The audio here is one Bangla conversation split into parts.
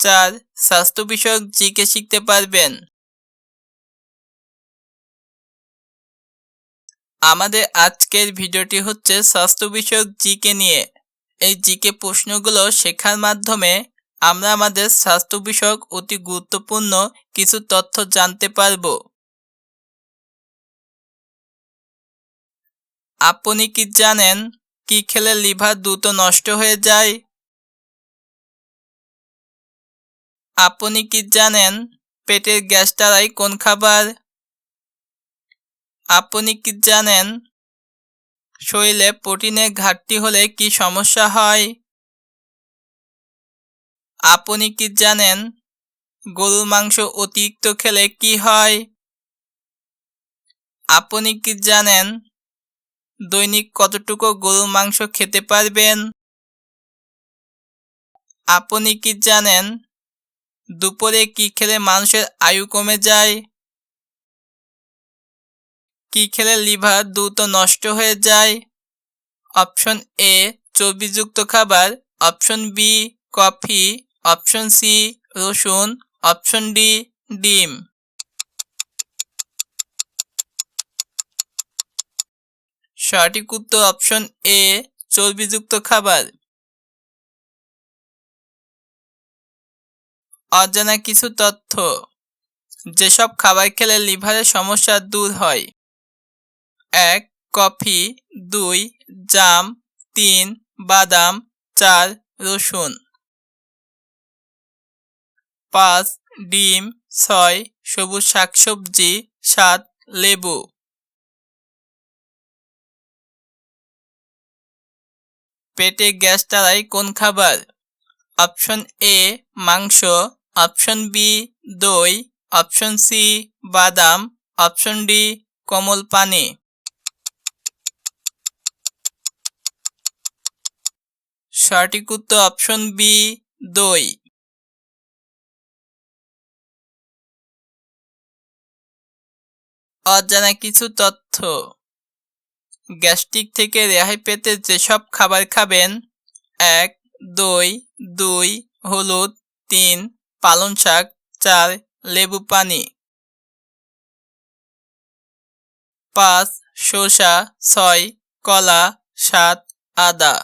চার স্বাস্থ্য বিষয়ক জিকে শিখতে পারবেন। আমাদের আজকের ভিডিওটি হচ্ছে স্বাস্থ্য বিষয়ক জিকে নিয়ে। এই জিকে প্রশ্নগুলো শেখার মাধ্যমে আমরা আমাদের স্বাস্থ্য বিষয়ক অতি গুরুত্বপূর্ণ কিছু তথ্য জানতে পারব। আপনি কি জানেন, কি খেলে লিভার দ্রুত নষ্ট হয়ে যায়? আপনি কি জানেন পেটের গ্যাস তারাই কোন খাবার? আপনি কি জানেন শরীরে প্রোটিনের ঘাটতি হলে কি সমস্যা হয়? আপনি কি জানেন গরুর মাংস অতিরিক্ত খেলে কি হয়? আপনি কি জানেন দৈনিক কতটুকু গরুর মাংস খেতে পারবেন? আপনি কি জানেন দুপুরে কি খেলে মানুষের আয়ু কমে যায়? কি খেলে লিভার দ্রুত নষ্ট হয়ে যায়? অপশন এ, চর্বিযুক্ত খাবার। Option B, coffee. Option C, রসুন। অপশন ডি, ডিম। সঠিক উত্তর অপশন এ, চর্বিযুক্ত খাবার। অজানা কিছু তথ্য। যেসব খাবার খেলে লিভারের সমস্যা দূর হয়। এক, কফি। দুই, জাম। তিন, বাদাম। চার, রসুন। পাঁচ, ডিম। ছয়, সবুজ শাকসবজি। সাত, লেবু। পেটে গ্যাস তারাই কোন খাবার? অপশন এ, মাংস। অপশন বি দই, অপশন সি বাদাম, অপশন ডি কমল পানি। সঠিক উত্তর অপশন বি দই। অজানা কিছু তথ্য। গ্যাস্ট্রিক থেকে রেহাই পেতে যেসব খাবার খাবেন, এক, দই, দুই, হলুদ, তিন পালং শাক চার লেবু পানি, পাঁচ, শসা, ছয়, কলা, সাত, আদা।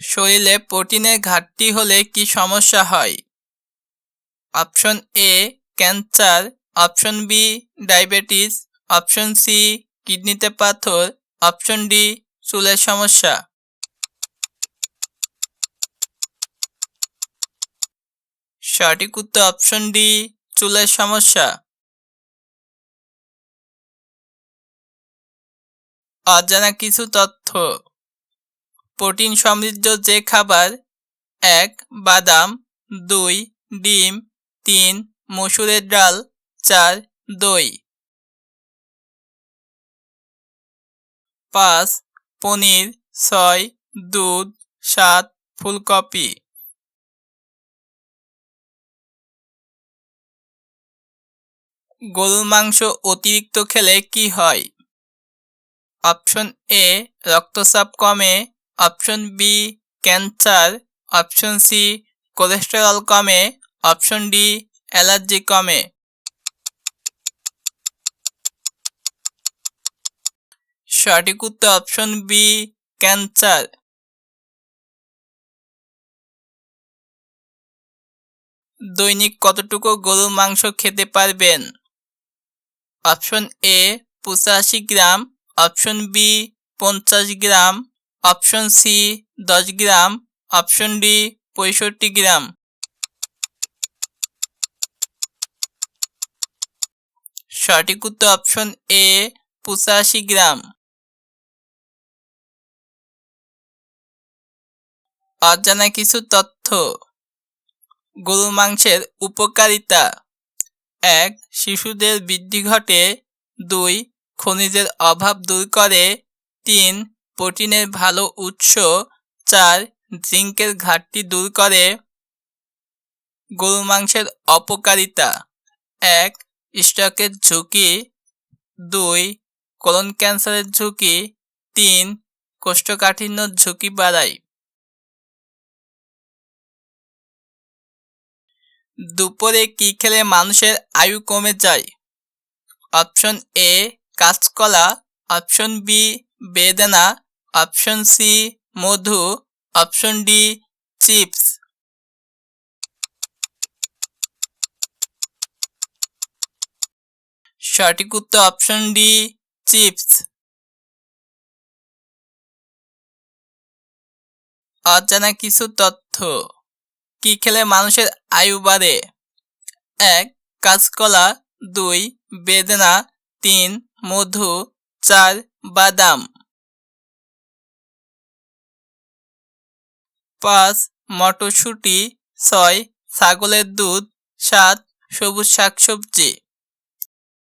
শরীরে প্রোটিনের ঘাটতি হলে কি সমস্যা হয়? Option A cancer. Option B diabetes. Option C কিডনিতে পাথর। অপশন ডি চুলের সমস্যা। সঠিক উত্তর অপশন ডি চুলের সমস্যা। অজানা কিছু তথ্য। প্রোটিন সমৃদ্ধ যে খাবার, এক, বাদাম, দুই, ডিম, তিন, মসুরের ডাল, চার, দই। পাঁচ, পনির, ছয়, দুধ, সাত, ফুলকপি। গরুর মাংস অতিরিক্ত খেলে কি হয়? অপশন এ, রক্তচাপ কমে। Option B, cancer. Option C, cholesterol কমে। অপশন ডি, অ্যালার্জি কমে। সঠিক উত্তর অপশন বি, ক্যান্সার। দৈনিক কতটুকু গরুর মাংস খেতে পারবেন? অপশন এ পঁচাশি গ্রাম, অপশন বি পঞ্চাশ গ্রাম, অপশন সি দশ গ্রাম, অপশন ডি পঁয়ষট্টি গ্রাম। সঠিক উত্তর অপশন এ পঁচাশি গ্রাম। অজানা কিছু তথ্য। গরু মাংসের উপকারিতা। এক, শিশুদের বৃদ্ধি ঘটে। দুই, খনিজের অভাব দূর করে। তিন, প্রোটিনের ভালো উৎস। চার, জিঙ্কের ঘাটতি দূর করে। গরু মাংসের অপকারিতা। এক স্ট্রোকের ঝুঁকি। দুই, কোলন ক্যান্সারের ঝুঁকি। তিন কোষ্ঠকাঠিন্য ঝুঁকি বাড়ায়। দুপুরে কি খেলে মানুষের আয়ু কমে যায়? অপশন এ কাঁচকলা। অপশন বি বেদানা। অপশন সি মধু। Option D chips. সঠিক উত্তর অপশন ডি চিপস। অজানা কিছু তথ্য। কি খেলে মানুষের আয়ু বাড়ে? এক, কাঁচকলা, দুই, বেদনা, তিন, মধু, চার, বাদাম। পাঁচ, মটরশুঁটি, ছয়, ছাগলের দুধ, সাত, সবুজ শাকসবজি।